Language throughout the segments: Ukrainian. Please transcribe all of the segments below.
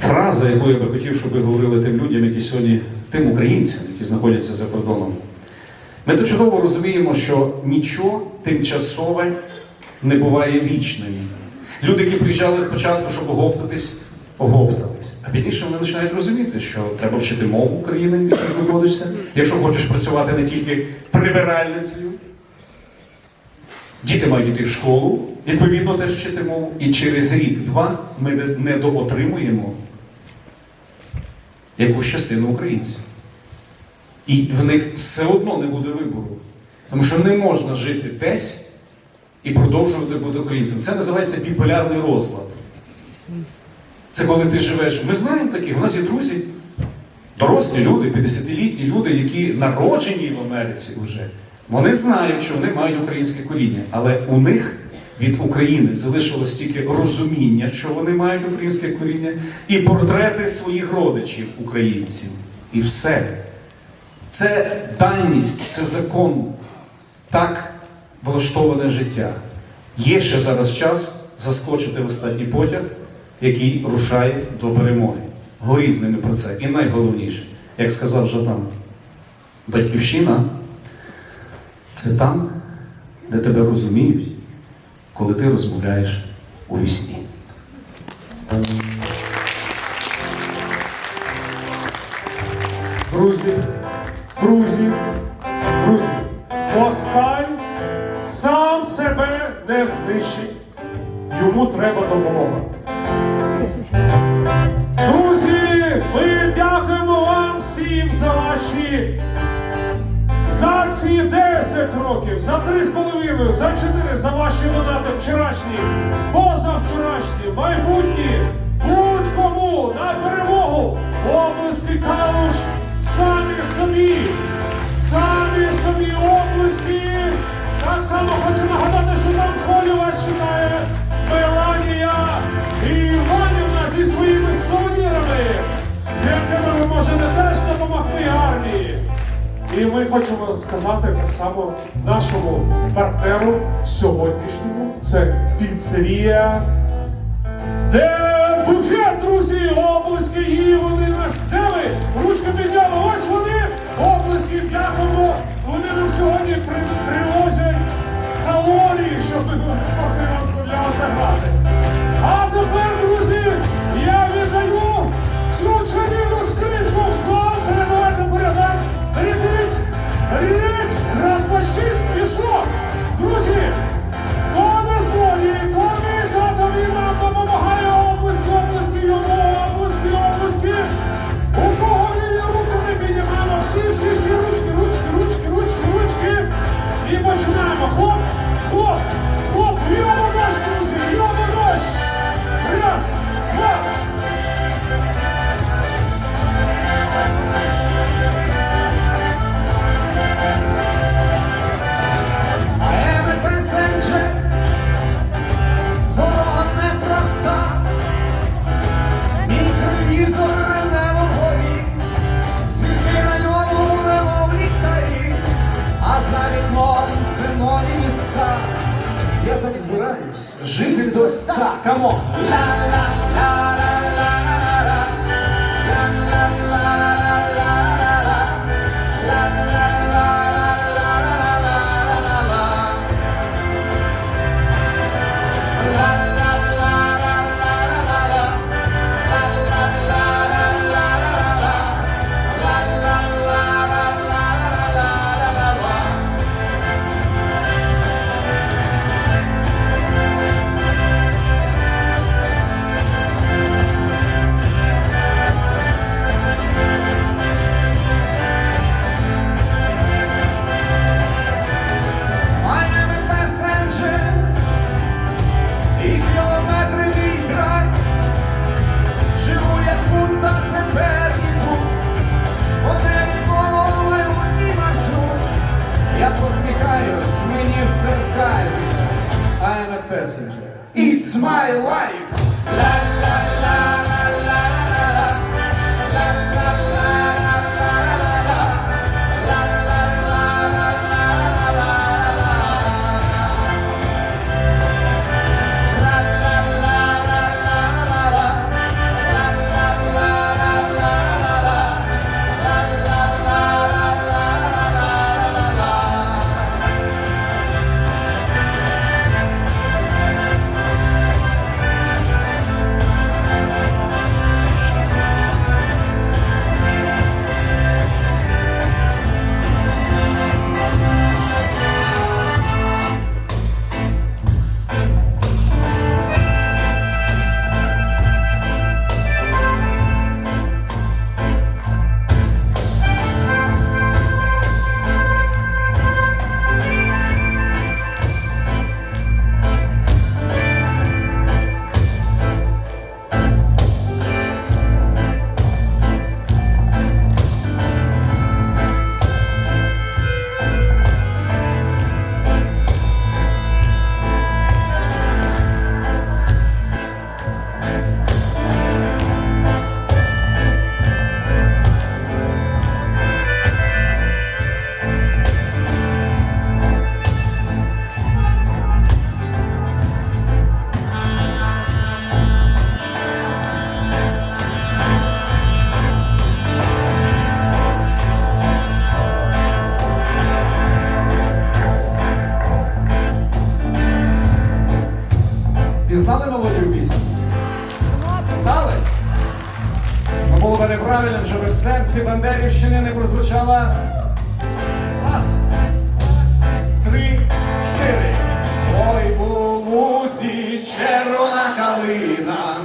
фраза, яку я би хотів, щоб ви говорили тим людям, які сьогодні, тим українцям, які знаходяться за кордоном. Ми то чудово розуміємо, що нічого тимчасове не буває вічним. Люди, які приїжджали спочатку, щоб оговтатись, оговтались. А пізніше вони починають розуміти, що треба вчити мову України, в якій знаходишся, якщо хочеш працювати не тільки прибиральницею. Діти мають йти в школу, відповідно теж вчити мову. І через рік-два ми не- недоотримуємо якусь частину українців. І в них все одно не буде вибору. Тому що не можна жити десь і продовжувати бути українцем. Це називається біполярний розлад. Це коли ти живеш. Ми знаємо таких, у нас є друзі, дорослі люди, 50-літні люди, які народжені в Америці вже. Вони знають, що вони мають українське коріння, але у них від України залишилось тільки розуміння, що вони мають українське коріння, і портрети своїх родичів, українців. І все. Це даність, це закон. Так влаштоване життя. Є ще зараз час заскочити в останній потяг, який рушає до перемоги. Горіть з ними про це. І найголовніше, як сказав Жадан, батьківщина це там, де тебе розуміють, коли ти розмовляєш у вісні. Друзі, друзі, друзі, Москаль сам себе не знищить. Йому треба допомога. Друзі, ми дякуємо вам всім за ваші за ці 10 років, за 3,5, за 4, за ваші донати вчорашні, позавчорашні, майбутні, будь-кому на перемогу, облиски калуш. Самі собі, самі собі облиски. Так само хочу нагадати, хочемо сказати так само нашому партнеру сьогоднішньому. Це піцерія. Де буфет, друзі, оплески її, вони нас де ви? Ручки підняли, ось вони, оплески, дякуємо. Вони нам сьогодні привозять калорії, щоб ми могли вам І починаємо. Хоп, хоп, хлоп, жити до ста, камон! Ла-ла-ла-ла-ла-ла-ла, my life. Неправильним, щоб в серці Бандерівщини не прозвучала. Раз, три, чотири. Ой, у лузі червона калина,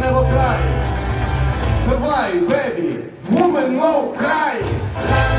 небо край. Давай, бебі, woman, no cry!